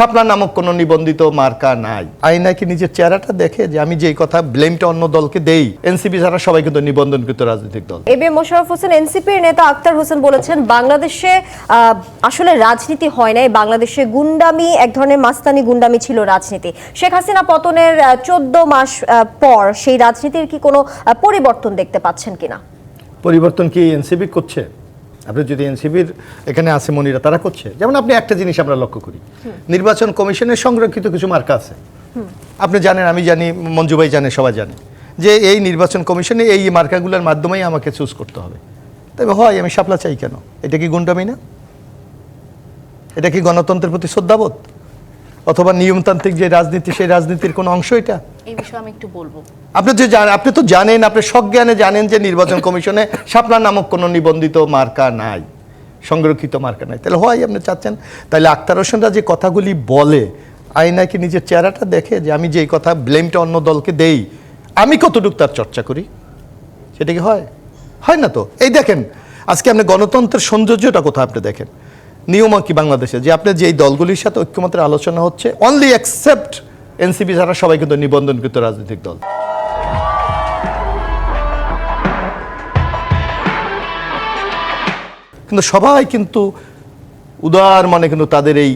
শাপলা নামক কোনো নিবন্ধিত মার্কা নাই। আইনা কি নিজের চেহারাটা দেখে যে আমি যেই কথা ব্লেমটা অন্য দলকে দেই এনসিপি ছাড়া সবাই কিন্তু নিবন্ধনকৃত রাজনৈতিক দল। এ বি মোশাররফ হোসেন এনসিপির নেতা আক্তার হোসেন বলেছেন বাংলাদেশে আসলে রাজনীতি হয় নাই বাংলাদেশে গুন্ডামি এক ধরনের মাস্তানি গুন্ডামি ছিল রাজনীতি। শেখ হাসিনা পতনের চোদ্দ মাস পর সেই রাজনীতির কি কোনো পরিবর্তন দেখতে পাচ্ছেন কিনা? পরিবর্তন কি এনসিপি করছে? আপনি যদি এনসিপির এখানে আছে মনিরা তারা করছে। যেমন আপনি একটা জিনিস আমরা লক্ষ্য করি। নির্বাচন কমিশনের সংরক্ষিত কিছু মার্কা আছে। আপনি জানেন আমি জানি মঞ্জু ভাই জানে সবাই জানে যে এই নির্বাচন কমিশনে এই মার্কাগুলোর মাধ্যমেই আমাকে চুজ করতে হবে। তবে হয় আমি সাপলা চাই কেন? এটা কি গুন্ডামি না? এটা কি গণতন্ত্রের প্রতি শ্রদ্ধাবোধ? অথবা নিয়মতান্ত্রিক যে রাজনীতি সেই রাজনীতির কোনো অংশ এটা? এই বিষয়ে আমি একটু বলব। আপনি যে আপনি তো জানেন, আপনি সজ্ঞানে জানেন যে নির্বাচন কমিশনে শাপলা নামক কোনো নিবন্ধিত মার্কা নাই, সংরক্ষিত মার্কা নাই। তাহলে হয় আপনি চাচ্ছেন? তাহলে আক্তার হোসেনরা যে কথাগুলি বলে আইনা কি নিজের চেহারাটা দেখে যে আমি যেই কথা ব্লেমটা অন্য দলকে দেই, আমি কতটুকু তার চর্চা করি? সেটা কি হয়? হয় না তো? এই দেখেন, আজকে আপনি গণতন্ত্রের সৌন্দর্যটা কোথায় আপনি দেখেন? নিয়ম কি বাংলাদেশে? যে আপনি যে এই দলগুলির সাথে ঐক্যমতের আলোচনা হচ্ছে অনলি অ্যাকসেপ্ট এনসিপি ছাড়া সবাই কিন্তু নিবন্ধনকৃত রাজনৈতিক দল। কিন্তু সবাই কিন্তু উদার মানে কিন্তু তাদের এই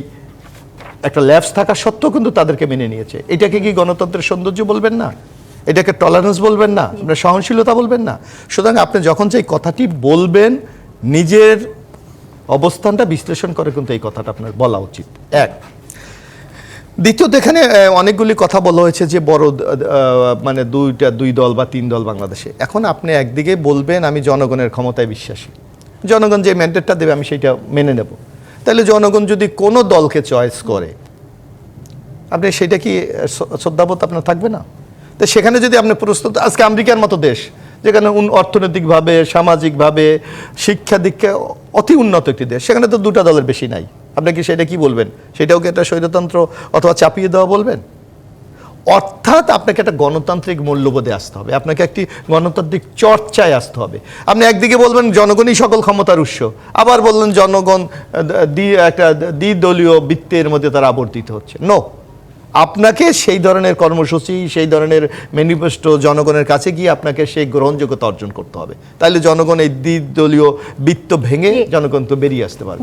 একটা ল্যাবস থাকা সত্ত্বেও কিন্তু তাদেরকে মেনে নিয়েছে। এটাকে কি গণতন্ত্রের সৌন্দর্য বলবেন না? এটাকে টলারেন্স বলবেন না? আপনার সহনশীলতা বলবেন না? সুতরাং আপনি যখন যে কথাটি বলবেন, নিজের অবস্থানটা বিশ্লেষণ করে কিন্তু এই কথাটা আপনার বলা উচিত। এক দ্বিতীয়ত এখানে অনেকগুলি কথা বলা হয়েছে যে বড় মানে দুইটা, দুই দল বা তিন দল বাংলাদেশে। এখন আপনি একদিকে বলবেন, আমি জনগণের ক্ষমতায় বিশ্বাসী। জনগণ যে ম্যান্ডেটটা দেবে, আমি সেটা মেনে নেব। তাহলে জনগণ যদি কোনো দলকে চয়েস করে, আপনি সেটা কি শ্রদ্ধাবোধ আপনার থাকবে না? তো সেখানে যদি আপনি প্রস্তুত, আজকে আমেরিকার মতো দেশ, যেখানে অর্থনৈতিকভাবে, সামাজিকভাবে, শিক্ষা দীক্ষা অতি উন্নত একটি দেশ, সেখানে তো দুটা দলের বেশি নাই। আপনি কি সেটা কি বলবেন? সেটাও কি একটা স্বৈরতন্ত্র অথবা চাপিয়ে দেওয়া বলবেন? অর্থাৎ আপনাকে একটা গণতান্ত্রিক মূল্যবোধে আসতে হবে। আপনাকে একটি গণতান্ত্রিক চর্চায় আসতে হবে। আপনি একদিকে বলবেন জনগণই সকল ক্ষমতার উৎস। আবার বললেন জনগণ দ্বি একটা দ্বিদলীয় বৃত্তের মধ্যে তারা আবর্তিত হচ্ছে। নো আপনাকে সেই ধরনের কর্মসূচি সেই ধরনের ম্যানিফেস্টো জনগণের কাছে গিয়ে আপনাকে সেই গ্রহণযোগ্যতা অর্জন করতে হবে। তাহলে জনগণ এই দ্বিদলীয় বৃত্ত ভেঙে জনগণ তো বেরিয়ে আসতে পারবে।